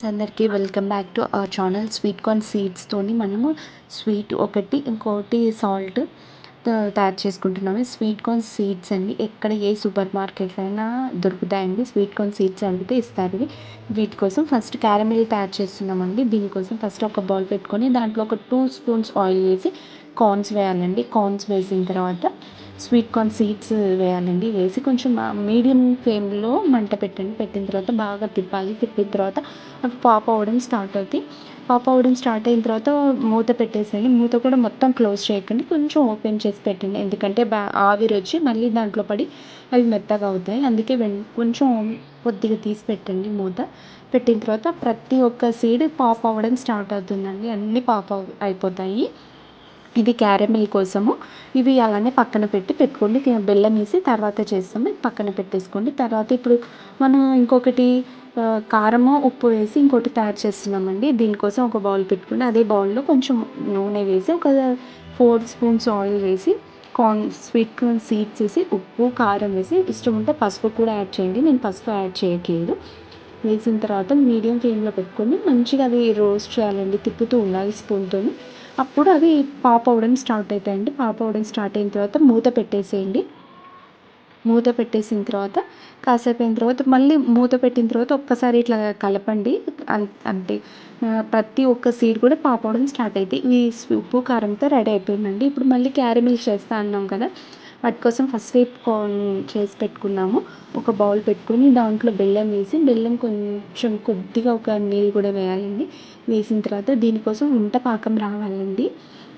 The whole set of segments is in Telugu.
అందరికీ welcome back to our channel sweet corn సీడ్స్తోని మనము స్వీట్ ఒకటి ఇంకోటి సాల్ట్ తయారు చేసుకుంటున్నాము. స్వీట్ కార్న్ సీడ్స్ అండి. ఎక్కడ ఏ సూపర్ మార్కెట్ అయినా దొరుకుతాయండి. స్వీట్ కార్న్ సీడ్స్ అడిగితే ఇస్తారు. వీటి కోసం ఫస్ట్ క్యారమిల్ తయారు చేస్తున్నామండి. దీనికోసం ఫస్ట్ ఒక బౌల్ పెట్టుకొని దాంట్లో ఒక టూ స్పూన్స్ ఆయిల్ వేసి కార్న్స్ వేయాలండి. కార్న్స్ వేసిన తర్వాత స్వీట్ కార్న్ సీడ్స్ వేయాలండి. వేసి కొంచెం మీడియం ఫ్లేమ్లో మంట పెట్టండి. పెట్టిన తర్వాత బాగా తిప్పాలి. తిప్పిన తర్వాత అవి పాప్ అవ్వడం స్టార్ట్ అవుతాయి. పాప్ అవ్వడం స్టార్ట్ అయిన తర్వాత మూత పెట్టేసేయండి. మూత కూడా మొత్తం క్లోజ్ చేయకండి. కొంచెం ఓపెన్ చేసి పెట్టండి. ఎందుకంటే బా ఆవిరి వచ్చి మళ్ళీ దాంట్లో పడి అవి మెత్తగా అవుతాయి. అందుకే వెం కొంచెం కొద్దిగా తీసి పెట్టండి మూత. పెట్టిన తర్వాత ప్రతి ఒక్క సీడ్ పాప్ అవ్వడం స్టార్ట్ అవుతుందండి. అన్నీ పాప్ అయిపోతాయి. ఇది క్యారమిల్ కోసము. ఇవి అలానే పక్కన పెట్టి పెట్టుకోండి. బెల్లం వేసి తర్వాత చేస్తాము. పక్కన పెట్టేసుకోండి. తర్వాత ఇప్పుడు మనం ఇంకొకటి కారము ఉప్పు వేసి ఇంకోటి తయారు చేస్తున్నామండి. దీనికోసం ఒక బౌల్ పెట్టుకుని అదే బౌల్లో కొంచెం నూనె వేసి ఒక ఫోర్ స్పూన్స్ ఆయిల్ వేసి కార్న్ స్వీట్ కార్న్ సీడ్స్ వేసి ఉప్పు కారం వేసి ఇష్టం ఉంటే పసుపు కూడా యాడ్ చేయండి. నేను పసుపు యాడ్ చేయట్లేదు. వేసిన తర్వాత మీడియం ఫ్లేమ్లో పెట్టుకొని మంచిగా అవి రోస్ట్ చేయాలండి. తిప్పుతూ ఉండాలి స్పూన్తో అప్పుడు అవి పాప్ అవ్వడం స్టార్ట్ అవుతాయండి. పాప్ అవ్వడం స్టార్ట్ అయిన తర్వాత మూత పెట్టేసేయండి. మూత పెట్టేసిన తర్వాత కాసేపు అయిన తర్వాత మళ్ళీ మూత పెట్టిన తర్వాత ఒక్కసారి ఇట్లా కలపండి. అంటే ప్రతి ఒక్క సీడ్ కూడా పాప అవ్వడం స్టార్ట్ అవుతాయి ఈ ఉప్పు కారంతో రెడీ అయిపోయిందండి. ఇప్పుడు మళ్ళీ క్యారమిల్ చేస్తా అన్నాం కదా. వాటి కోసం ఫస్ట్ చేసి పెట్టుకున్నాము. ఒక బౌల్ పెట్టుకుని దాంట్లో బెల్లం వేసి బెల్లం కొంచెం కొద్దిగా ఒక నీళ్ళు కూడా వేయాలండి. వేసిన తర్వాత దీనికోసం వంట పాకం రావాలండి.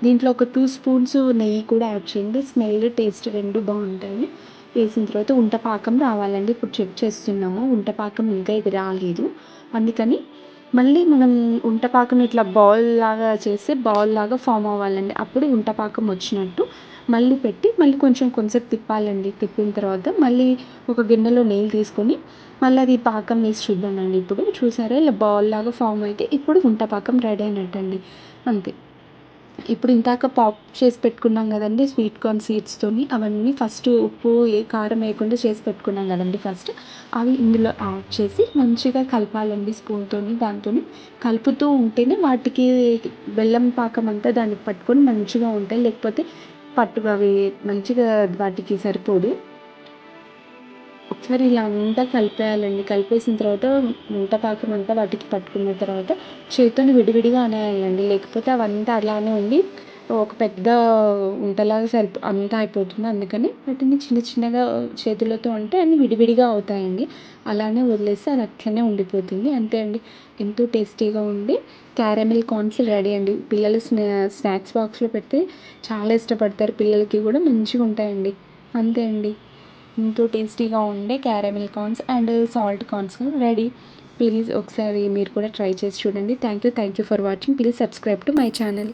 దీంట్లో ఒక టూ స్పూన్స్ నెయ్యి కూడా యాడ్ చేయండి. స్మెల్ టేస్ట్ రెండు బాగుంటాయి. వేసిన తర్వాత ఉంట పాకం రావాలండి. ఇప్పుడు చెక్ చేస్తున్నాము. ఉంట పాకం ఇంకా ఇది రాలేదు. అందుకని మళ్ళీ మనం వంటపాకం ఇట్లా బాల్ లాగా చేస్తే బాల్ లాగా ఫామ్ అవ్వాలండి. అప్పుడు వంటపాకం వచ్చినట్టు మళ్ళీ పెట్టి మళ్ళీ కొంచెం కొంచెం తిప్పాలండి. తిప్పిన తర్వాత మళ్ళీ ఒక గిన్నెలో నెయ్యి తీసుకొని మళ్ళీ అది పాకం వేసి చూద్దామండి. ఇప్పుడు చూసారా ఇలా బాల్ లాగా ఫామ్ అయితే ఇప్పుడు ఉంట పాకం రెడీ అయినట్టండి. అంతే. ఇప్పుడు ఇందాక పాప్ చేసి పెట్టుకున్నాం కదండి స్వీట్ కార్న్ సీడ్స్తోని అవన్నీ ఫస్ట్ ఉప్పు ఏ కారం వేయకుండా చేసి పెట్టుకున్నాం కదండి ఫస్ట్ అవి ఇందులో యాడ్ చేసి మంచిగా కలపాలండి స్పూన్తోని దాంతోని. కలుపుతూ ఉంటేనే వాటికి బెల్లం పాకం అంతా దానికి పట్టుకొని మంచిగా ఉంటాయి. లేకపోతే పట్టు అవి మంచిగా వాటికి సరిపోదు. ఒకసారి ఇలా అంతా కలిపేయాలండి. కలిపేసిన తర్వాత ఉంట పాకం అంతా వాటికి పట్టుకున్న తర్వాత చేతితోని విడివిడిగా అనేయాలండి. లేకపోతే అవంతా అలానే ఉండి ఒక పెద్ద ఉంటలాగా సరిపో అంతా అయిపోతుంది. అందుకని వాటిని చిన్న చిన్నగా చేతులతో అంటే అన్ని విడివిడిగా అవుతాయండి. అలానే వదిలేస్తే అది అట్లనే ఉండిపోతుంది. అంతే అండి. ఎంతో టేస్టీగా ఉండి క్యారమిల్ కార్న్స్ రెడీ అండి. పిల్లలు స్నా స్నాక్స్ బాక్స్లో పెడితే చాలా ఇష్టపడతారు. పిల్లలకి కూడా మంచిగా ఉంటాయండి అంతే అండి. ఎంతో టేస్టీగా ఉండే caramel corns and salt corns ready. Please ఒకసారి మీరు కూడా ట్రై చేసి చూడండి. Thank you thank you for watching. Please subscribe to my channel.